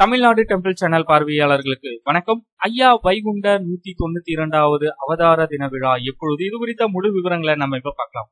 Tamil Nadu temple channel பார்வையாளர்களுக்கு வணக்கம். ஐயா வைகுண்ட நூத்தி தொண்ணூத்தி இரண்டாவது அவதார தின விழா. எப்பொழுது இது குறித்த முழு விவரங்களை நம்ம இப்ப பார்க்கலாம்.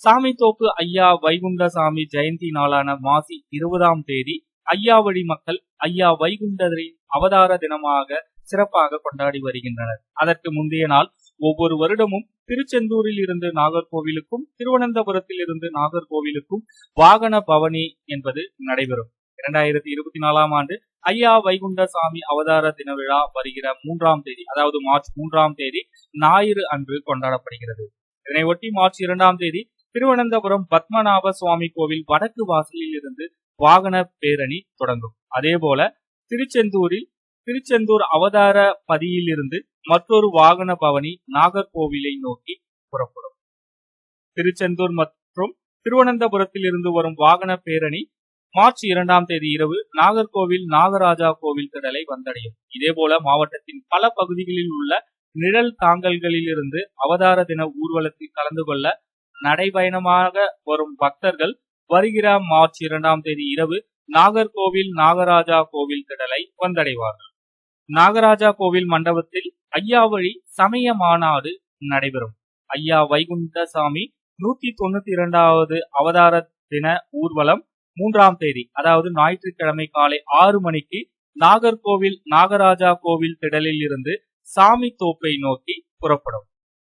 சாமி தோப்பு ஐயா வைகுண்ட சாமி ஜெயந்தி நாளான மாசி இருபதாம் தேதி ஐயா வழி மக்கள் ஐயா வைகுண்டரின் அவதார தினமாக சிறப்பாக கொண்டாடி வருகின்றனர். அதற்கு முந்தைய நாள் ஒவ்வொரு வருடமும் திருச்செந்தூரில் இருந்து நாகர்கோவிலுக்கும் திருவனந்தபுரத்தில் இருந்து நாகர்கோவிலுக்கும் வாகன பவனி என்பது நடைபெறும். இரண்டாயிரத்தி இருபத்தி நாலாம் ஆண்டு ஐயா வைகுண்ட சாமி அவதார தின விழா வருகிற மூன்றாம் தேதி அதாவது மார்ச் மூன்றாம் தேதி ஞாயிறு அன்று கொண்டாடப்படுகிறது. இதனை ஒட்டி மார்ச் இரண்டாம் தேதி திருவனந்தபுரம் பத்மநாப சுவாமி கோவில் வடக்கு வாசலில் இருந்து வாகன பேரணி தொடங்கும். அதே போல திருச்செந்தூரில் திருச்செந்தூர் அவதார பதியில் இருந்து மற்றொரு வாகன பவனி நாகர்கோவிலை நோக்கி புறப்படும். திருச்செந்தூர் மற்றும் திருவனந்தபுரத்தில் இருந்து வரும் வாகன பேரணி மார்ச் இரண்டாம் தேதி இரவு நாகர்கோவில் நாகராஜா கோவில் திடலை வந்தடையும். இதேபோல மாவட்டத்தின் பல பகுதிகளில் உள்ள நிழல் தாங்கல்களில் இருந்து அவதார தின ஊர்வலத்தில் கலந்து கொள்ள நடைபயணமாக வரும் பக்தர்கள் வருகிற மார்ச் இரண்டாம் தேதி இரவு நாகர்கோவில் நாகராஜா கோவில் திடலை வந்தடைவார்கள். நாகராஜா கோவில் மண்டபத்தில் ஐயா வழி சமய மாநாடு நடைபெறும். ஐயா வைகுண்டசாமி நூத்தி தொண்ணூத்தி இரண்டாவது அவதார தின ஊர்வலம் மூன்றாம் தேதி அதாவது ஞாயிற்றுக்கிழமை காலை ஆறு மணிக்கு நாகர்கோவில் நாகராஜா கோவில் திடலில் இருந்து சாமி தோப்பை நோக்கி புறப்படும்.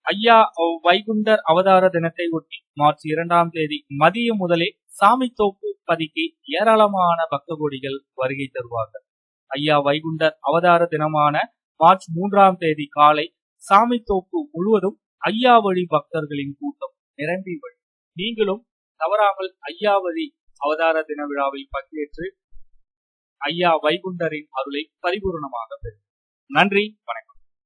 ஐயா வைகுண்டர் அவதார தினத்தை ஒட்டி மார்ச் இரண்டாம் தேதி மதியம் முதலே சாமி தோப்பு பதிக்கு ஏராளமான பக்த கோடிகள் வருகை தருவார்கள். ஐயா வைகுண்டர் அவதார தினமான மார்ச் மூன்றாம் தேதி காலை சாமி தோப்பு முழுவதும் ஐயா வழி பக்தர்களின் கூட்டம் நிரம்பி வழி நீங்களும் தவறாமல் ஐயா வழி அவதார தின விழாவில் பங்கேற்று ஐயா வைகுண்டரின் அருளை பரிபூர்ணமாக பெறும் நன்றி வணக்கம்.